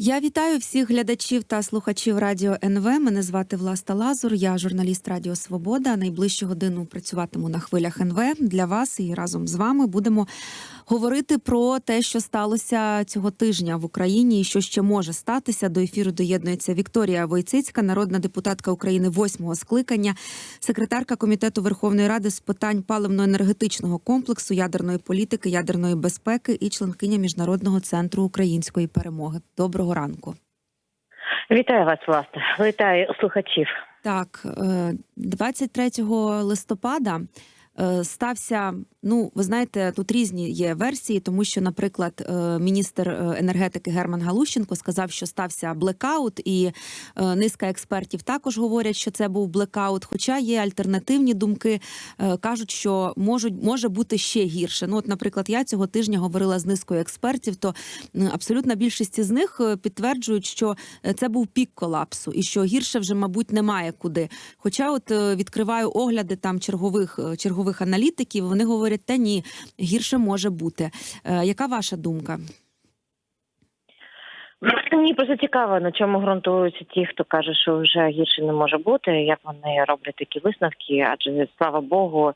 Я вітаю всіх глядачів та слухачів радіо НВ. Мене звати Власта Лазур. Я журналіст Радіо Свобода. Найближчу годину працюватиму на хвилях НВ для вас і разом з вами будемо говорити про те, що сталося цього тижня в Україні, і що ще може статися. До ефіру доєднується Вікторія Войцицька, народна депутатка України восьмого скликання, секретарка комітету Верховної Ради з питань паливно-енергетичного комплексу, ядерної політики, ядерної безпеки і членкиня міжнародного центру української перемоги. Доброго ранку. Вітаю вас, власне. Вітаю слухачів. Так, е, 23 листопада е, стався. Ну, ви знаєте, тут різні є версії, тому що, наприклад, е, міністр е, енергетики Герман Галущенко сказав, що стався блекаут, і е, низка експертів також говорять, що це був блекаут. Хоча є альтернативні думки, Е, кажуть, що можуть може бути ще гірше. Ну, от, наприклад, я цього тижня говорила з низкою експертів, то абсолютна більшість з них е, підтверджують, що е, це був пік колапсу, і що гірше вже, мабуть, немає куди. Хоча, от е, відкриваю огляди там чергових е, чергових аналітиків, вони говорять, та ні, гірше може бути. Е, Яка ваша думка? Мені просто цікаво, на чому ґрунтуються ті, хто каже, що вже гірше не може бути, як вони роблять такі висновки, адже слава Богу.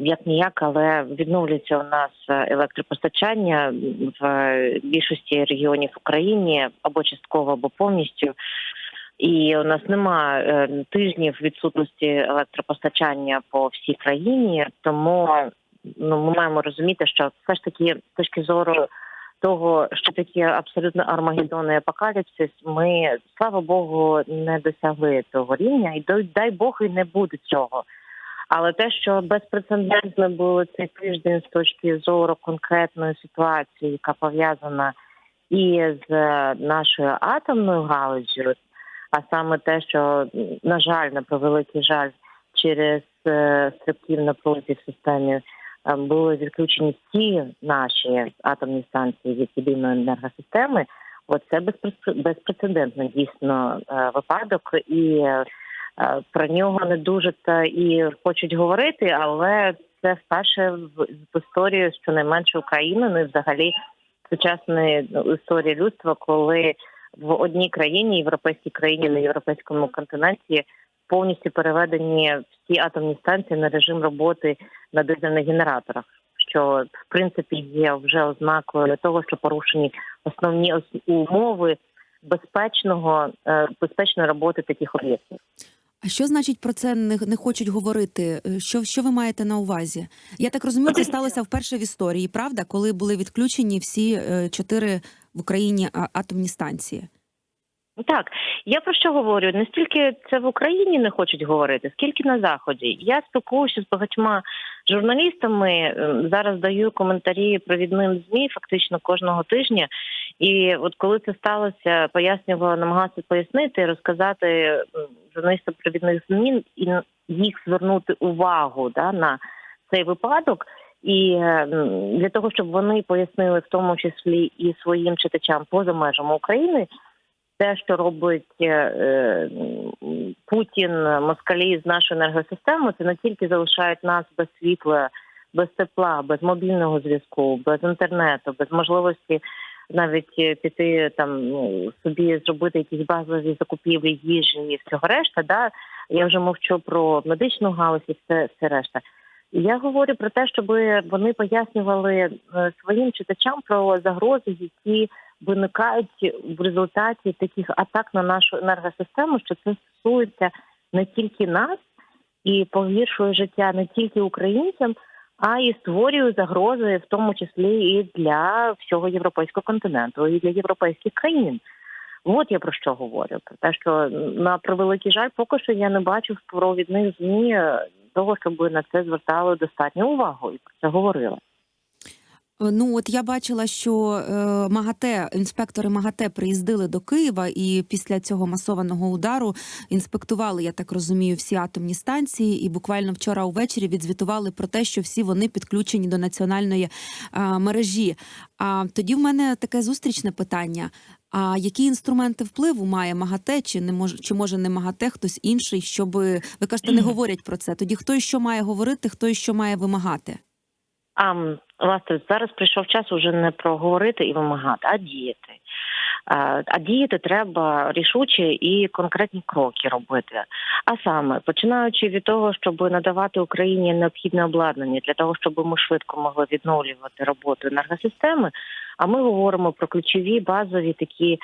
Як ніяк, але відновлюється у нас електропостачання в більшості регіонів України або частково, або повністю. І у нас нема е, тижнів відсутності електропостачання по всій країні, тому ну ми маємо розуміти, що все ж таки з точки зору того, що таке абсолютно армагеддон і апокаліпсис, ми слава Богу не досягли того рівня, і дай, Бог і не буде цього. Але те, що безпрецедентно було цей тиждень з точки зору конкретної ситуації, яка пов'язана і з е, нашою атомною галуззю, а саме те, що на жаль, на превеликий жаль, через е, стрибків напруги в системі е, були відключені всі наші атомні станції від єдиної енергосистеми. Оце безпрец- безпрецедентно дійсно е, випадок, і про нього не дуже та і хочуть говорити, але це вперше в, історії щонайменше України, ну і взагалі сучасної історії людства, коли в одній країні, європейській країні на європейському континенті повністю переведені всі атомні станції на режим роботи на дизельних генераторах, що в принципі є вже ознакою для того, що порушені основні умови безпечного е, безпечної роботи таких об'єктів. А що значить про це не, не хочуть говорити? Е, Що, що ви маєте на увазі? Я так розумію, це сталося вперше в історії, правда, коли були відключені всі е, чотири в Україні атомні станції. Ну, Так, я про що говорю? Не стільки це в Україні не хочуть говорити, скільки на заході. Я спілкуюся з багатьма журналістами. е, Зараз даю коментарі провідним змі фактично кожного тижня. І от коли це сталося, пояснювала, намагалася пояснити, розказати журналістам провідних змін і їх звернути увагу да, на цей випадок. І е, для того, щоб вони пояснили в тому числі і своїм читачам поза межами України, те, що робить е, е, Путін, москалі з нашою енергосистемою, це не тільки залишають нас без світла, без тепла, без мобільного зв'язку, без інтернету, без можливості навіть піти там ну, собі зробити якісь базові закупівлі їжі і всього решта. Да? Я вже мовчу про медичну галузь і все, все решта. Я говорю про те, щоб вони пояснювали е, своїм читачам про загрози, які виникають в результаті таких атак на нашу енергосистему, що це стосується не тільки нас і погіршує життя не тільки українцям, а і створює загрози, в тому числі і для всього європейського континенту, і для європейських країн. От я про що говорю. Про те, що на превеликий жаль, поки що я не бачу в провідних змі е, того, щоб на це звертали достатньо увагу і про це говорили. Е, Ну от я бачила, що е, МАГАТЕ, інспектори МАГАТЕ приїздили до Києва, і після цього масованого удару інспектували, я так розумію, всі атомні станції. І буквально вчора увечері відзвітували про те, що всі вони підключені до національної е, мережі. А тоді в мене таке зустрічне питання. А які інструменти впливу має МАГАТЕ, чи не може, чи може не МАГАТЕ, хтось інший, щоб ви кажете, не говорять про це? Тоді хто і що має говорити, хто і що має вимагати? М, власне зараз прийшов час уже не проговорити і вимагати, а діяти. А, діяти треба рішуче і конкретні кроки робити. А саме починаючи від того, щоб надавати Україні необхідне обладнання для того, щоб ми швидко могли відновлювати роботу енергосистеми. А ми говоримо про ключові базові такі.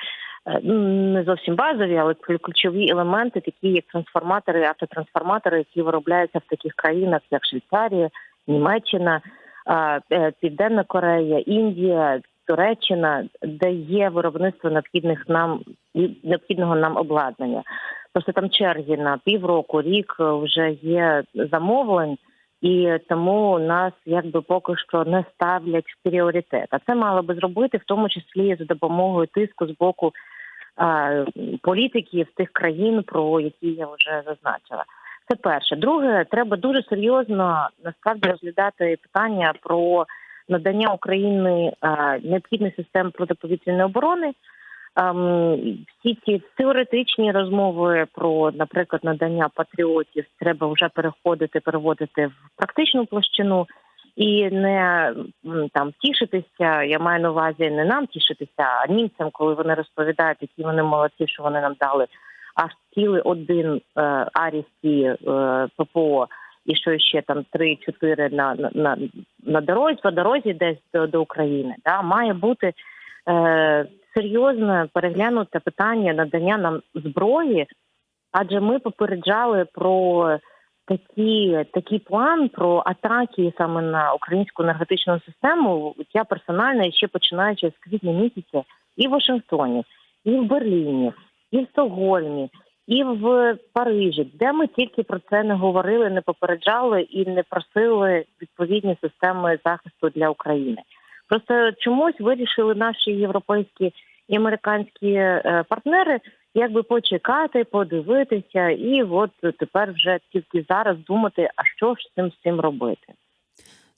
е, ну, Не зовсім базові, але ключові елементи, такі як трансформатори, автотрансформатори, які виробляються в таких країнах, як Швейцарія, Німеччина, Південна Корея, Індія, Туреччина, де є виробництво необхідних нам необхідного нам обладнання. Просто там черги на півроку, рік е, вже є замовлень, і тому нас якби поки що не ставлять в пріоритет. А це мало би зробити, в тому числі за допомогою тиску з боку політиків тих країн, про які я вже зазначила. Це перше. Друге, треба дуже серйозно насправді розглядати питання про надання Україні необхідних систем протиповітряної оборони. Ем, всі ці теоретичні розмови про, наприклад, надання патріотів треба вже переходити, переводити в практичну площину і не там тішитися. Я маю на увазі не нам тішитися, а німцям, коли вони розповідають, які вони молодці, що вони нам дали аж цілий один е, арісті е, ППО. І що ще там 3-4 на, на, на, дорозі, по дорозі десь до, до України. Да? Має бути е, серйозне переглянуте питання надання нам зброї, адже ми попереджали про такі, такий план про атаки саме на українську енергетичну систему. Я персонально ще починаючи з квітня місяця і в Вашингтоні, і в Берліні, і в Стокгольмі, і в Парижі, де ми тільки про це не говорили, не попереджали і не просили відповідні системи захисту для України. Просто чомусь вирішили наші європейські і американські е, партнери якби почекати, подивитися, і от тепер вже тільки зараз думати, а що ж з цим з цим робити.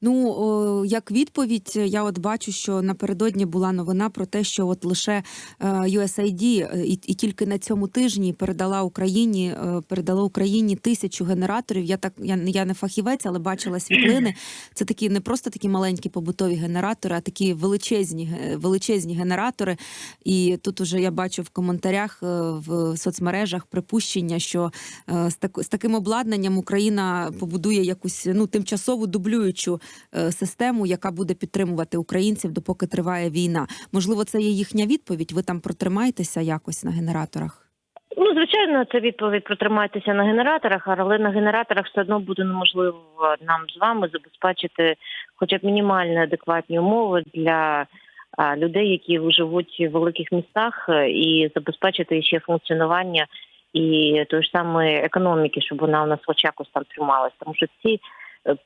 Ну о, як відповідь, я от бачу, що напередодні була новина про те, що от лише е, USAID е, і, і тільки на цьому тижні передала Україні, е, передала Україні тисячу генераторів. Я так я, я не фахівець, але бачила світлини. Це такі не просто такі маленькі побутові генератори, а такі величезні величезні генератори. І тут уже я бачу в коментарях в соцмережах припущення, що з, так, з таким обладнанням Україна побудує якусь ну тимчасову дублюючу систему, яка буде підтримувати українців, допоки триває війна. Можливо, це є їхня відповідь. Ви там протримаєтеся якось на генераторах? Ну, звичайно, це відповідь протримайтеся на генераторах, але на генераторах все одно буде неможливо нам з вами забезпечити хоча б мінімальні адекватні умови для людей, які живуть в великих містах, е, і забезпечити ще функціонування і тої ж самої економіки, щоб вона у нас хоч якось там трималась. Тому що ці е,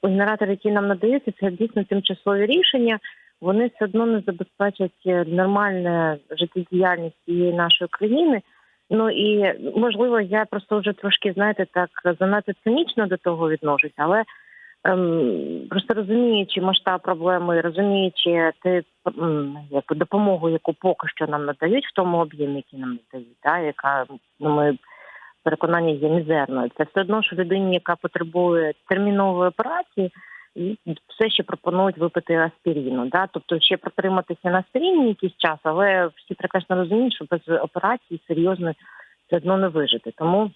генератори, які нам надаються, це дійсно тимчасові рішення. Вони все одно не забезпечать е, нормальну життєдіяльність цієї нашої країни. Ну і можливо, я просто вже трошки знаєте так занадто цинічно до того відношусь, але ем, просто розуміючи масштаб проблеми, розуміючи те ем, допомогу, яку поки що нам надають в тому об'ємі, який нам надають, да, яка ну, ми переконання є мізерною. Це все одно, що людині, яка потребує термінової операції, все ще пропонують випити аспіріну. Да? Тобто ще протриматися на аспіріні якийсь час, але всі прекрасно розуміють, що без операції серйозно все одно не вижити. Тому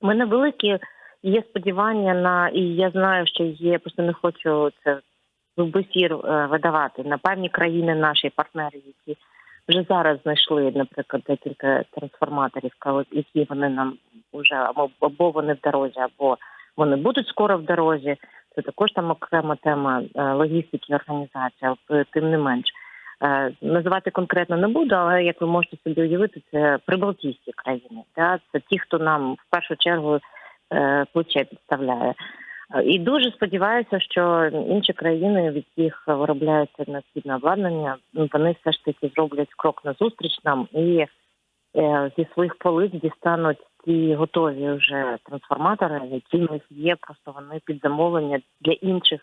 в мене великі є сподівання на і я знаю, що є, просто не хочу це в ефір е, видавати на певні країни, наші партнери, які вже зараз знайшли, наприклад, декілька трансформаторів, які вони нам вже або, або вони в дорозі, або вони будуть скоро в дорозі. Це також там окрема тема е, логістики і організації, тим не менш. Е, Називати конкретно не буду, але як ви можете собі уявити, це прибалтійські країни. Це ті, хто нам в першу чергу е, плече підставляє. І дуже сподіваюся, що інші країни, від яких виробляється необхідне обладнання, ну, вони все ж таки зроблять крок назустріч нам і е, зі своїх полиць дістануть ті готові вже трансформатори, які в них є, просто вони під замовлення для інших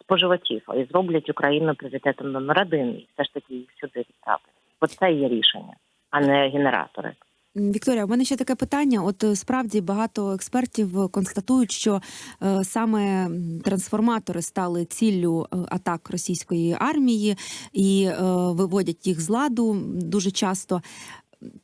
споживачів і зроблять Україну пріоритетом номер один, і все ж таки їх сюди відправити. Бо це є рішення, а не генератори. Вікторія, у мене ще таке питання. От е, справді багато експертів констатують, що е, саме трансформатори стали ціллю е, атак російської армії і виводять їх з ладу дуже часто.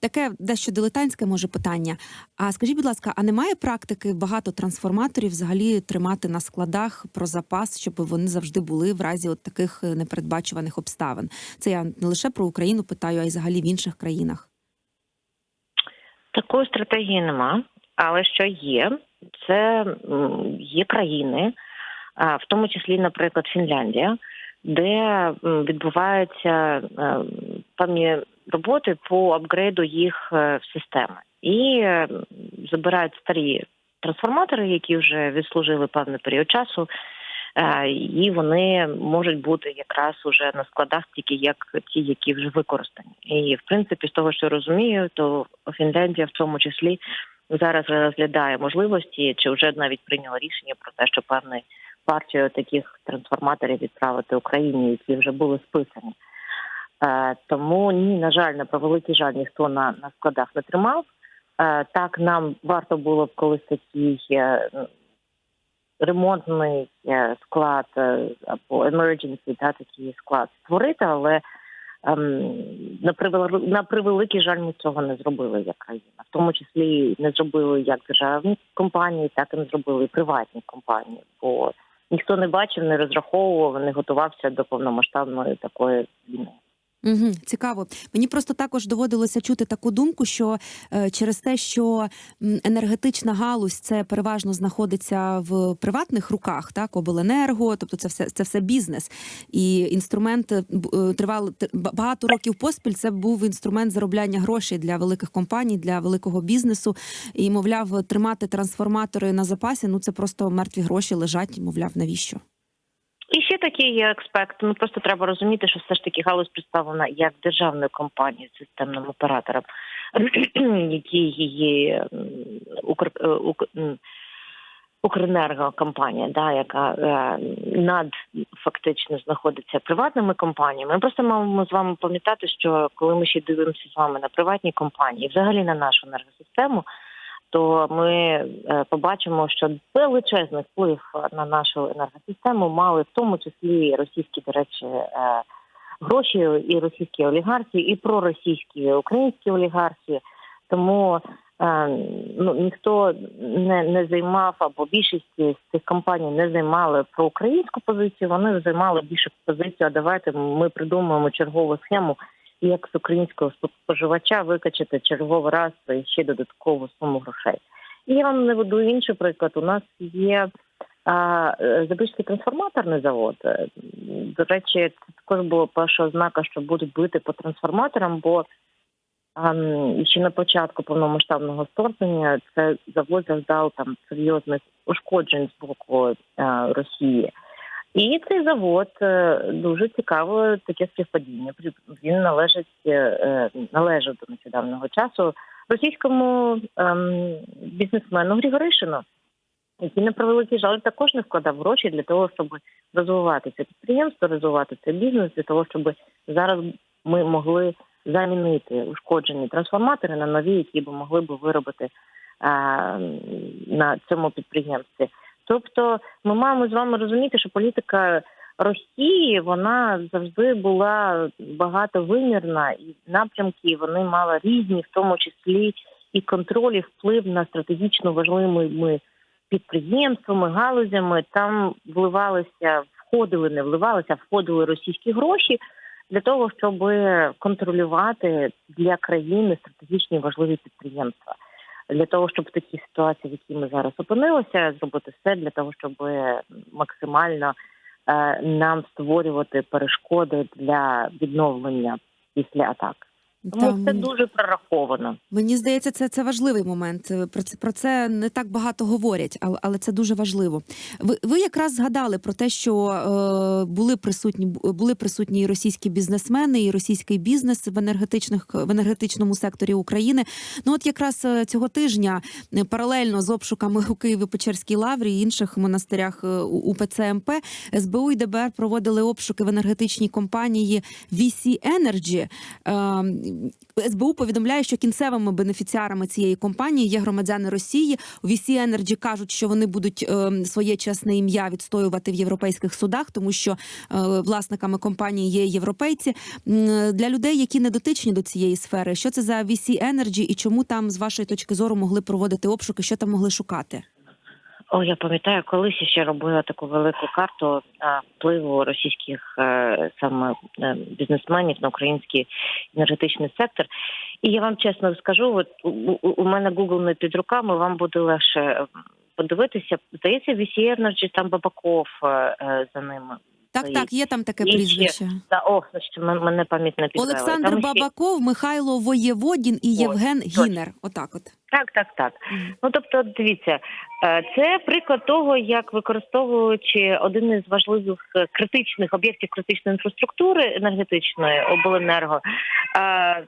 Таке дещо дилетантське може питання. А скажіть, будь ласка, а немає практики багато трансформаторів взагалі тримати на складах про запас, щоб вони завжди були в разі от таких непередбачуваних обставин? Це я не лише про Україну питаю, а й взагалі в інших країнах. Такої стратегії нема, але що є, це є країни, в тому числі, наприклад, Фінляндія, де відбуваються е, певні роботи по апгрейду їх е, системи. І е, забирають старі трансформатори, які вже відслужили певний період часу. Е, І вони можуть бути якраз уже на складах тільки як ті, які вже використані. І в принципі, з того, що розумію, то Фінляндія в тому числі зараз розглядає можливості, чи вже навіть прийняла рішення про те, що певну партію таких трансформаторів відправити Україні, які вже були списані. Е, Тому ні, на жаль, на превеликий жаль, ніхто на, на складах не тримав. Е, Так, нам варто було б колись такий е, ремонтний е, склад е, або emergency, та такий склад створити, але ем, на на превеликий жаль, ми цього не зробили як країна. В тому числі не зробили як державні компанії, так і не зробили приватні компанії. Бо ніхто не бачив, не розраховував, не готувався до повномасштабної такої війни. Угу, цікаво. Мені просто також доводилося чути таку думку, що е, через те, що енергетична галузь це переважно знаходиться в приватних руках, так обленерго, тобто це все це все бізнес. І інструмент е, е, тривали багато років поспіль. Це був інструмент заробляння грошей для великих компаній, для великого бізнесу. І мовляв, тримати трансформатори на запасі. Ну це просто мертві гроші лежать. Мовляв, навіщо? І ще такий є аспект. Ну просто треба розуміти, що все ж таки галузь представлена як державною компанією, системним оператором, який м, Укр, е, Укренергокомпанія, да, яка е, над фактично знаходиться приватними компаніями. Ми просто маємо з вами пам'ятати, що коли ми ще дивимося з вами на приватні компанії, взагалі на нашу енергосистему, то ми е, побачимо, що величезний вплив на нашу енергосистему мали в тому числі російські, до речі, е, гроші і російські олігархи, і проросійські і українські олігархи. Тому е, ну ніхто не, не займав або більшість з цих компаній не займали проукраїнську позицію. Вони займали більше позицію. А давайте ми придумаємо чергову схему, як з українського споживача викачати черговий раз ще додаткову суму грошей. І я вам наведу інший приклад. У нас є е, Запорізький трансформаторний завод. Е, До речі, це також була перша ознака, що будуть бити по трансформаторам, бо ще на початку повномасштабного вторгнення це завод завдав там серйозних ушкоджень з боку е, Росії. І цей завод е, дуже цікаво таке співпадіння. Він належить е, е, належав до нещодавнього часу російському ем, бізнесмену Григоришину, який на превеликий жаль також не вкладав гроші для того, щоб розвивати це підприємство, розвивати цей бізнес, для того, щоб зараз ми могли замінити ушкоджені трансформатори на нові, які б могли б виробити на цьому підприємстві. Тобто, ми маємо з вами розуміти, що політика Росії вона завжди була багатовимірна, і напрямки вони мали різні, в тому числі і контроль, і вплив на стратегічно важливими підприємствами, галузями. Там вливалися, входили, не вливалися, входили російські гроші для того, щоб контролювати для країни стратегічні важливі підприємства. Для того щоб в такій ситуації, в якій ми зараз опинилися, зробити все для того, щоб максимально е, нам створювати перешкоди для відновлення після атак. Тому Та, це дуже прораховано. Мені здається, це, це важливий момент. Е, Про це про це не так багато говорять, але, але це дуже важливо. Ви, ви якраз згадали про те, що е, були присутні бу- були присутні і російські бізнесмени, і російський бізнес в енергетичних в енергетичному секторі України. Ну от якраз е, цього тижня е, паралельно з обшуками у Києво-Печерській лаврі і інших монастирях у- УПЦ МП СБУ і ДБР проводили обшуки в енергетичній компанії VC Energy. Е, СБУ повідомляє, що кінцевими бенефіціарами цієї компанії є громадяни Росії. У VC Energy кажуть, що вони будуть е, своє чесне ім'я відстоювати в європейських судах, тому що е, власниками компанії є європейці. Для людей, які не дотичні до цієї сфери, що це за VC Energy і чому там з вашої точки зору могли проводити обшуки, що там могли шукати? О, я пам'ятаю, колись ще робила таку велику карту впливу російських е, саме е, бізнесменів на український енергетичний сектор. І я вам чесно скажу, от у, мене Google не під руками, вам буде легше подивитися. Здається, VC Energy, там Бабаков е, за ними. Так, так, є там таке прізвище. Та о, значить, мене пам'ять не підвела. Олександр Там ще- Бабаков, Михайло Воєводін і Євген точно. Гінер. Отак, от Так, так, так. Ну тобто, дивіться, е, це приклад того, як використовуючи один із важливих е, критичних об'єктів критичної інфраструктури енергетичної обленерго, е, е,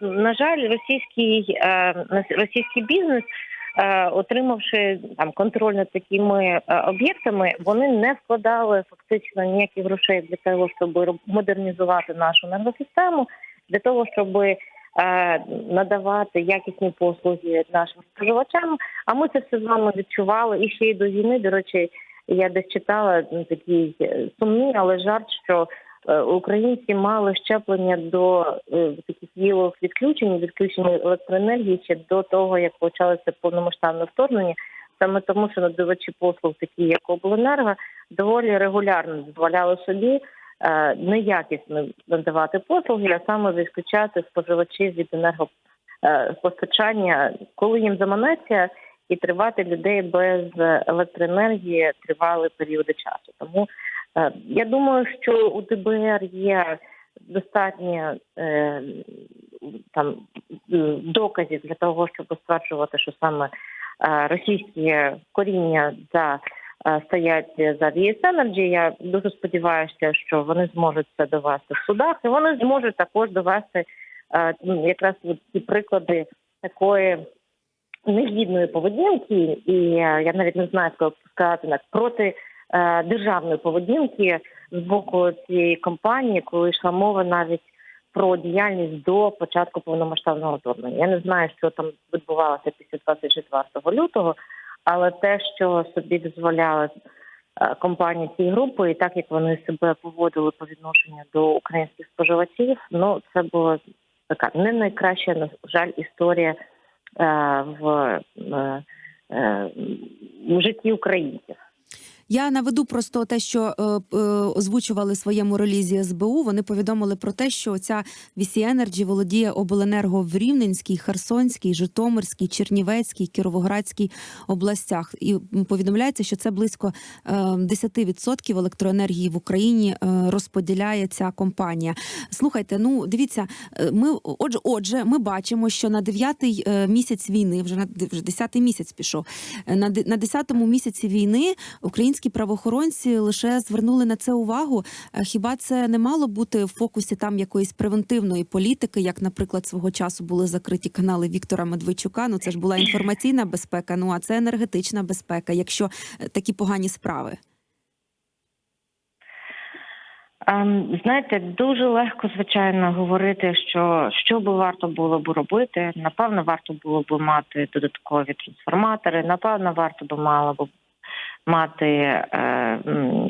на жаль, російський е, російський бізнес. Е, Отримавши там контроль над такими е, об'єктами, вони не вкладали фактично ніяких грошей для того, щоб модернізувати нашу енергосистему, для того, щоб е, надавати якісні послуги нашим споживачам. А ми це все з вами відчували і ще й до війни. До речі, я десь читала ну, такий сумний, але жарт, що українці мали щеплення до е, таких вілових відключень, відключення електроенергії ще до того, як почалося повномасштабне вторгнення. Саме тому, що надавачі послуг, такі як обленерго, доволі регулярно дозволяли собі е, неякісно надавати послуги, а саме відключати споживачів від енергопостачання, коли їм заманеться, і тривати людей без електроенергії тривали періоди часу. Тому е, я думаю, що у ДБР є достатньо е, там е, доказів для того, щоб стверджувати, що саме е, російські коріння за е, стоять за Energy. Я дуже сподіваюся, що вони зможуть це довести в судах, і вони зможуть також довести е, ну, якраз ці приклади такої негідної поведінки, і е, я навіть не знаю, як сказати проти е, державної поведінки з боку цієї компанії, коли йшла мова навіть про діяльність до початку повномасштабного вторгнення. Я не знаю, що там відбувалося після 24 лютого, але те, що собі дозволяли е, компанії цієї групи, і так як вони себе поводили по відношенню до українських споживачів, ну це була така не найкраща, на жаль, історія е, в, е, е, в житті українців. Я наведу просто те, що е, е, озвучували в своєму релізі СБУ. Вони повідомили про те, що ця VC Energy володіє обленерго в Рівненській, Херсонській, Житомирській, Чернівецькій, Кіровоградській областях. І повідомляється, що це близько е, 10% електроенергії в Україні е, розподіляє ця компанія. Слухайте, ну дивіться, е, ми отже, отже, ми бачимо, що на дев'ятий е, місяць війни, вже на вже десятий місяць пішов. е, На на десятому місяці війни українські правоохоронці лише звернули на це увагу. Е, Хіба це не мало бути в фокусі там якоїсь превентивної політики, як, наприклад, свого часу були закриті канали Віктора Медведчука? Ну це ж була інформаційна безпека. Ну а це енергетична безпека, якщо е, такі погані справи. Ем, Знаєте, дуже легко, звичайно, говорити, що що би варто було б робити. Напевно, варто було б мати додаткові трансформатори. Напевно, варто б мало б мати е,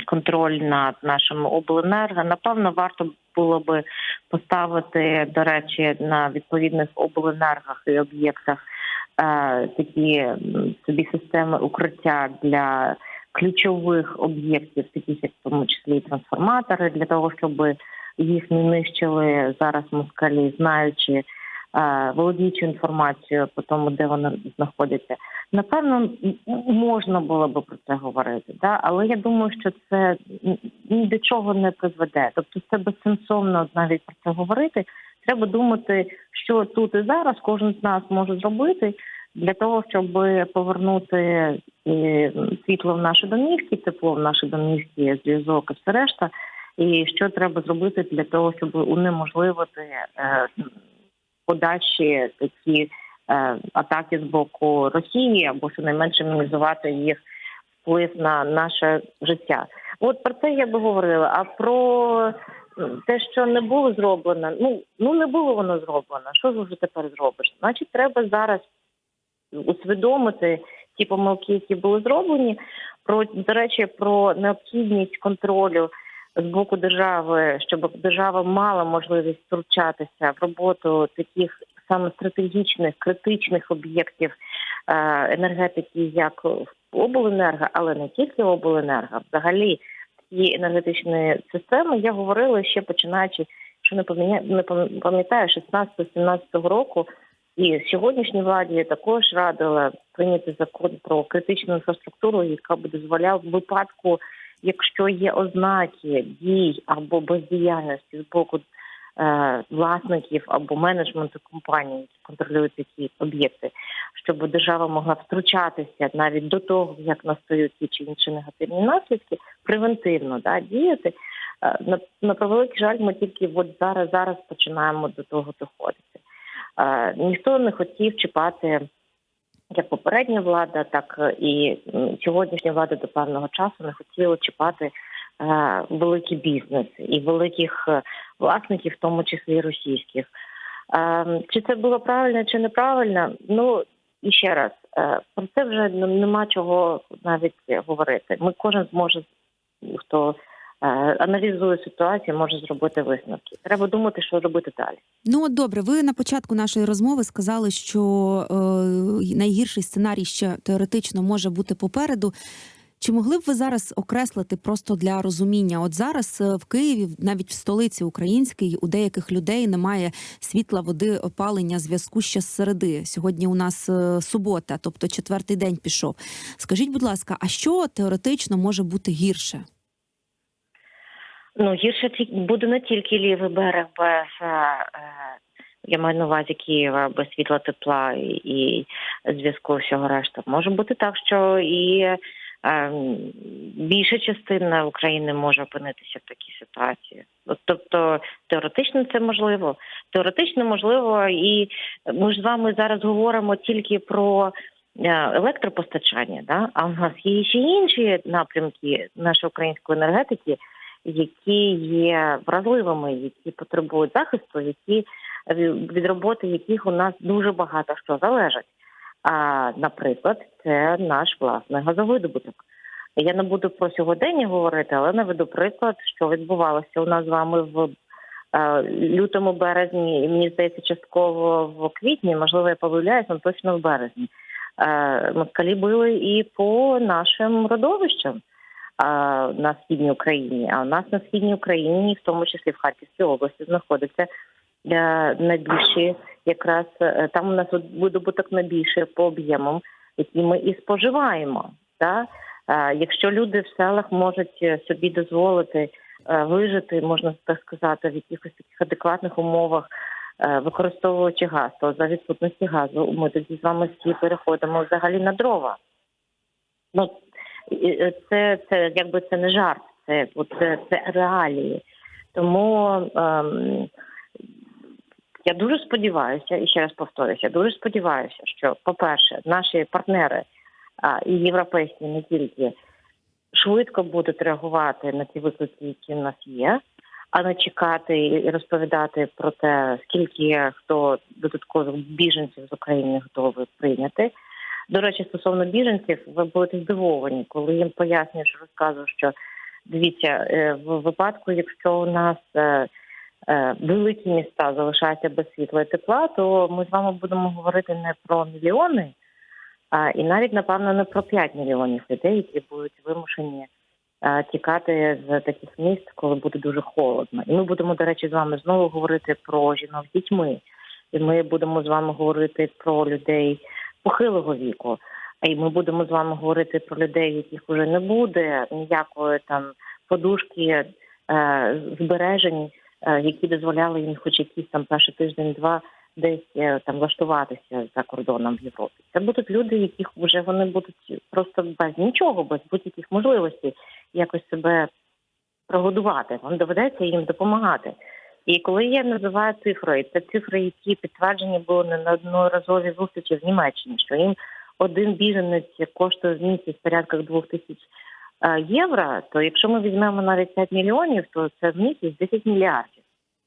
контроль над нашим обленерго. Напевно, варто було би поставити, до речі, на відповідних обленергах і об'єктах е, такі собі системи укриття для ключових об'єктів, таких як в тому числі трансформатори, для того, щоб їх не нищили зараз москалі, знаючи, е, володіючи інформацією по тому, де вони знаходяться. Напевно, можна було би про це говорити, да? але я думаю, що це ні- до чого не призведе. Тобто це безсенсовно навіть про це говорити. Треба думати, що тут і зараз кожен з нас може зробити для того, щоб повернути світло в наші домівки, тепло в наші домівки, зв'язок і все решта. І що треба зробити для того, щоб унеможливити е, подальші такі е, атаки з боку Росії, або щонайменше мінімізувати їх вплив на наше життя. От про це я би говорила. А про те, що не було зроблено, ну ну не було воно зроблено. Що ж вже тепер зробиш? Значить, треба зараз усвідомити ті помилки, які були зроблені. Про до речі, про необхідність контролю з боку держави, щоб держава мала можливість втручатися в роботу таких саме стратегічних критичних об'єктів е, енергетики, як обленерго, але не тільки обленерго, взагалі цієї енергетичної системи. Я говорила ще починаючи, що не не пам'ятаю 16-17 року. І сьогоднішній владі також радила прийняти закон про критичну інфраструктуру, яка б дозволяв випадку, якщо є ознаки дій або бездіяльності з боку е, власників або менеджменту компаній, які контролюють такі об'єкти, щоб держава могла втручатися навіть до того, як настають ті чи інші негативні наслідки, превентивно да, діяти. Е, на, на превеликий жаль, ми тільки от зараз зараз починаємо до того доходити. Е, ніхто не хотів чіпати як попередня влада, так і сьогоднішня влада до певного часу не хотіла чіпати е, великий бізнес і великих е, власників, в тому числі російських. Чи це було правильно, чи неправильно? Ну і ще раз про це вже нема чого навіть говорити. Ми кожен зможе хто Е, аналізує ситуацію, може зробити висновки. Треба думати, що робити далі. Ну добре, ви на початку нашої розмови сказали, що е, найгірший сценарій ще теоретично може бути попереду. Чи могли б ви зараз окреслити просто для розуміння? От зараз е, в Києві, навіть в столиці українській, у деяких людей немає світла, води, опалення, зв'язку ще з середи. Сьогодні у нас е, субота, тобто четвертий день пішов. Скажіть, будь ласка, а що теоретично може бути гірше? Ну гірше буде не тільки лівий берег без я маю на увазі Києва без світла тепла і зв'язку всього решта. Може бути так, що і е, більша частина України може опинитися в такій ситуації. Тобто теоретично це можливо. Теоретично можливо, і ми ж з вами зараз говоримо тільки про. Е, електропостачання, да, а в нас є ще інші напрямки нашої української енергетики, які є вразливими, які потребують захисту, які від роботи яких у нас дуже багато що залежить. А наприклад, це наш власний газовидобуток. Я не буду про сьогодення говорити, але наведу приклад, що відбувалося у нас з вами в е, лютому березні, і мені здається, частково в квітні, можливо, я помиляюсь, але точно в березні. Е, москалі били і по нашим родовищам на східній Україні. А у нас на східній Україні, в тому числі в Харківській області, знаходиться е, найбільші, якраз е, там у нас видобуток найбільший по об'ємам, які ми і споживаємо. Да? Якщо люди в селах можуть собі дозволити е, вижити, можна так сказати, в якихось таких адекватних умовах. Використовуючи газ, то за відсутності газу ми тоді з вами всі переходимо взагалі на дрова. Ну Е, це це якби це не жарт, це це, це реалії. Тому ем, я дуже сподіваюся, і ще раз повторюся, дуже сподіваюся, що, по-перше, наші партнери а, і європейські не тільки швидко будуть реагувати на ті виклики, які в нас є, а не чекати і розповідати про те, скільки хто додаткових біженців з України готовий прийняти. До речі, стосовно біженців, ви будете здивовані, коли їм пояснюєш, розказую, що дивіться е, в випадку, якщо у нас е, е, великі міста залишаються без світла і тепла, то ми з вами будемо говорити не про мільйони, а і навіть напевно не про 5 мільйонів людей, які будуть вимушені тікати з таких міст, коли буде дуже холодно. І ми будемо, до речі, з вами знову говорити про жінок з дітьми, і ми будемо з вами говорити про людей похилого віку. І ми будемо з вами говорити про людей, яких вже не буде ніякої там подушки е, збережень, е, які дозволяли їм, хоч якийсь там перший тиждень-два, десь е, там влаштуватися за кордоном в Європі. Це будуть люди, яких вже вони будуть просто без нічого, без будь-яких можливостей якось себе прогодувати. Вам доведеться їм допомагати. І коли я називаю цифри, це цифри, які підтверджені були на одноразові зустрічі в Німеччині, що їм один біженець коштує в місяць порядка двох тисяч е, євро, то якщо ми візьмемо навіть 5 мільйонів, то це в місяць 10 мільярдів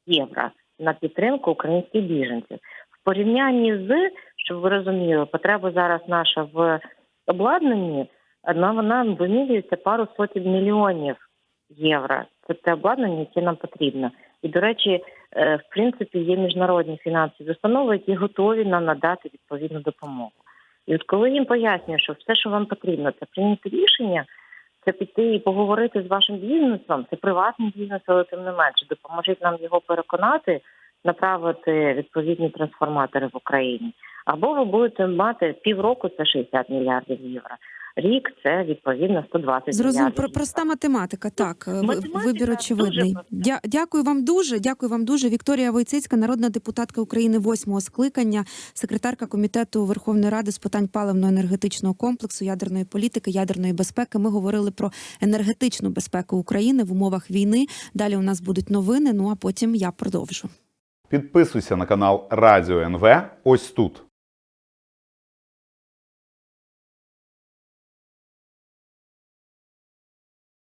євро на підтримку українських біженців. В порівнянні з, щоб ви розуміли, потреба зараз наша в обладнанні, вона, вона вимірюється пару сотень мільйонів євро. Це те обладнання, яке нам потрібно. І, до речі, е, в принципі, є міжнародні фінансові установи, які готові нам надати відповідну допомогу. І от коли їм пояснюю, що все, що вам потрібно, це прийняти рішення, це піти і поговорити з вашим бізнесом, це приватний бізнес, але тим не менше, допоможіть нам його переконати, направити відповідні трансформатори в Україні. Або ви будете мати півроку це 60 мільярдів євро. Рік це відповідно 120 Зрозуміло, мільярдів. про проста математика. Так, е, Математика вибір очевидний. Дя, дякую вам дуже. Дякую вам дуже. Вікторія Войцицька, народна депутатка України восьмого скликання, секретарка комітету Верховної Ради з питань паливно-енергетичного комплексу, ядерної політики, ядерної безпеки. Ми говорили про енергетичну безпеку України в умовах війни. Далі у нас будуть новини. Ну а потім я продовжу. Підписуйся на канал Радіо НВ ось тут.